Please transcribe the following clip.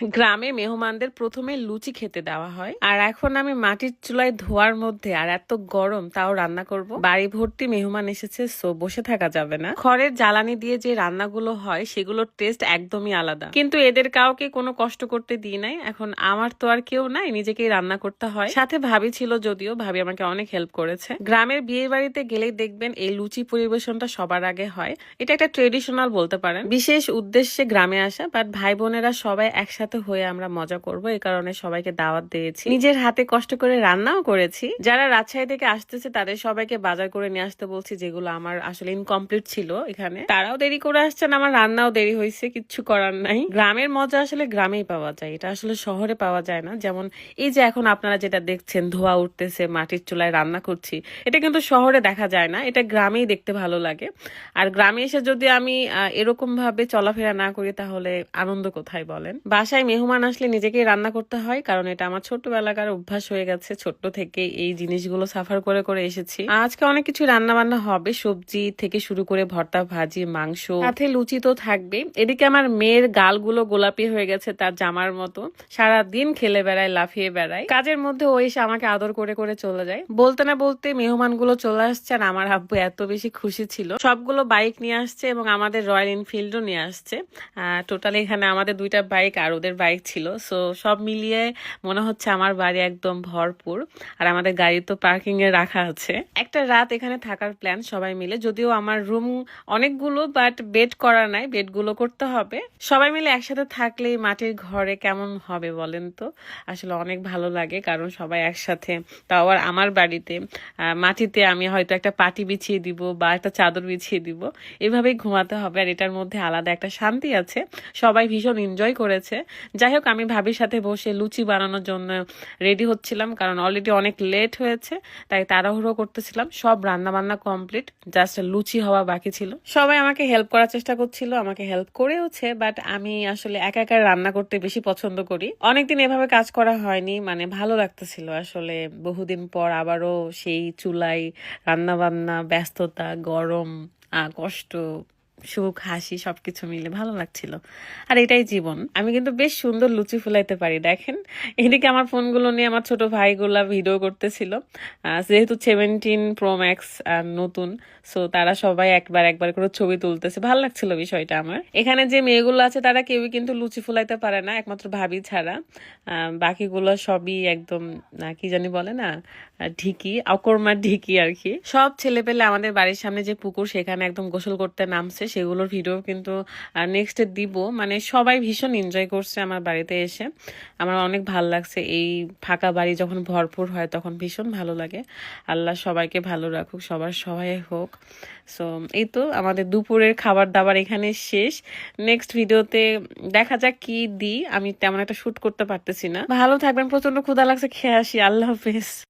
গ্রামে মেহমানদের প্রথমে লুচি খেতে দেওয়া হয়। আর এখন আমি মাটির চুলায় ধোয়ার মধ্যে আর এত গরম তাও রান্না করব। বাড়ি ভর্তি মেহমান এসেছে, সো বসে থাকা যাবে না। খড়ের জ্বালানি দিয়ে যে রান্নাগুলো হয়, সেগুলোর টেস্ট একদমই আলাদা। কিন্তু এদের কাউকে কোনো কষ্ট করতে দিই নাই। এখন আমার তো আর কেউ নাই, নিজেকেই রান্না করতে হয়। সাথে ভাবি ছিল যদিও, ভাবি আমাকে অনেক হেল্প করেছে। গ্রামের বিয়ে বাড়িতে গেলেই দেখবেন এই লুচি পরিবেশনটা সবার আগে হয়। এটা একটা ট্রেডিশনাল বলতে পারেন। বিশেষ উদ্দেশ্যে গ্রামে আসা বাট ভাই বোনেরা সবাই একসাথে হয়ে আমরা মজা করব এই কারণে সবাইকে দাওয়াত দিয়েছি। নিজের হাতে কষ্ট করে রান্নাও করেছি। যারা রাজশাহী থেকে আসতেছে, তাদের সবাইকে বাজার করে নিয়ে আসতে বলছি, যেগুলো আমার আসলে ইনকমপ্লিট ছিল এখানে। তারাও দেরি করে আসছেন, আমার রান্নাও দেরি হয়েছে, কিচ্ছু করার নাই। গ্রামের মজা আসলে গ্রামেই পাওয়া যায়, এটা আসলে শহরে পাওয়া যায় না। যেমন এই যে এখন আপনারা যেটা দেখছেন, ধোয়া উঠতেছে, মাটির চুলায় রান্না করছি, এটা কিন্তু শহরে দেখা যায় না, এটা গ্রামেই দেখতে ভালো লাগে। আর গ্রামে এসে যদি আমি এরকম ভাবে চলাফেরা না করি, তাহলে আনন্দ কোথায় বলেন? বাসায় মেহমান আসলে নিজেকেই রান্না করতে হয়, কারণ এটা আমার ছোট্টবেলাকার অভ্যাস হয়ে গেছে। ছোট্ট থেকে এই জিনিসগুলো সাফার করে করে এসেছি। আজকে অনেক কিছু রান্না বান্না হবে। সবজি থেকে শুরু করে ভর্তা, ভাজি, মাংস, সাথে লুচি তো থাকবে এদিকে আমার মেয়ের গালগুলো গোলাপি হয়ে গেছে তার জামার মতো। সারা দিন খেলে বেড়ায়, লাফিয়ে বেড়ায়। কাজের মধ্যে ও এসে আমাকে আদর করে করে চলে যায়। বলতে না বলতে মেহমানগুলো চলে আসছে আর আমার আব্বু এত বেশি খুশি ছিল। সবগুলো বাইক নিয়ে আসছে এবং আমাদের রয়্যাল এনফিল্ডও নিয়ে আসছে। টোটালি এখানে আমাদের দুইটা বাইক আর ওদের বাইক ছিল। সো সব মিলিয়ে মনে হচ্ছে আমার বাড়ি একদম ভরপুর। আর আমাদের গাড়ি তো পার্কিং এ রাখা আছে। একটা রাত এখানে থাকার প্ল্যান সবাই মিলে। যদিও আমার রুম অনেকগুলো বাট বেড করা নাই বেডগুলো করতে হবে। সবাই মিলে একসাথে থাকলে মাটির ঘরে কেমন হবে বলেন তো? আসলে অনেক ভালো লাগে, কারণ সবাই একসাথে। তাও আবার আমার বাড়িতে মাটিতে আমি হয়তো একটা পাটি বিছিয়ে দিব বা একটা চাদর বিছিয়ে দিব। এভাবেই ঘুমাতে হবে। আর এটার মধ্যে আলাদা একটা শান্তি আছে। সবাই ভীষণ এনজয় করেছে। যাই হোক আমি ভাবির সাথে বসে লুচি বানানোর জন্য রেডি হচ্ছিলাম, কারণ অলরেডি অনেক লেট হয়েছে, তাই তাড়াহুড়ো করতেছিলাম। সব রান্না বান্না কমপ্লিট জাস্ট লুচি হওয়া বাকি ছিল। সবাই আমাকে হেল্প করার চেষ্টা করছিল, আমাকে হেল্প করেওছে বাট আমি আসলে একা একা রান্না করতে বেশি পছন্দ করি। অনেকদিন এভাবে কাজ করা হয়নি মানে ভালো লাগতেছিল আসলে। বহুদিন পর আবারও সেই চুলাই রান্না বান্না ব্যস্ততা, গরম কষ্ট সুখ, হাসি সবকিছু মিলে ভালো লাগছিল। আর এটাই জীবন। আমি কিন্তু বেশ সুন্দর লুচি ফুলাইতে পারি, দেখেন। এদিকে আমার ফোনগুলো নিয়ে আমার ছোট ভাইগুলা ভিডিও করতেছিল। যেহেতু সেভেন্টিন প্রো ম্যাক্স নতুন সো তারা সবাই একবার একবার করে ছবি তুলতেছে। ভালো লাগছিল বিষয়টা আমার। এখানে যে মেয়েগুলো আছে, তারা কেউই কিন্তু লুচি ফুলাইতে পারে না, একমাত্র ভাবি ছাড়া। বাকিগুলো সবই একদম কি জানি বলে না ঢিকি, অকর্মার ঢিকি আর কি। সব ছেলে পেলে আমাদের বাড়ির সামনে যে পুকুর, সেখানে একদম গোসল করতে নামছে। সেগুলোর ভিডিও কিন্তু নেক্সট দিব। মানে সবাই ভীষণ এনজয় করছে আমার বাড়িতে এসে। আমার অনেক ভালো লাগছে। এই ফাঁকা বাড়ি যখন ভরপুর হয় তখন ভীষণ ভালো লাগে। আল্লাহ সবাইকে ভালো রাখুক, সবার সহায় হোক। সো এই তো আমাদের দুপুরের খাবার দাবার এখানে শেষ। নেক্সট ভিডিওতে দেখা যাক কি দিই। আমি তেমন একটা শুট করতে পারতেছি না। ভালো থাকবেন প্রচণ্ড ক্ষুধা লাগছে, খেয়ে আসি। আল্লাহ হাফেজ।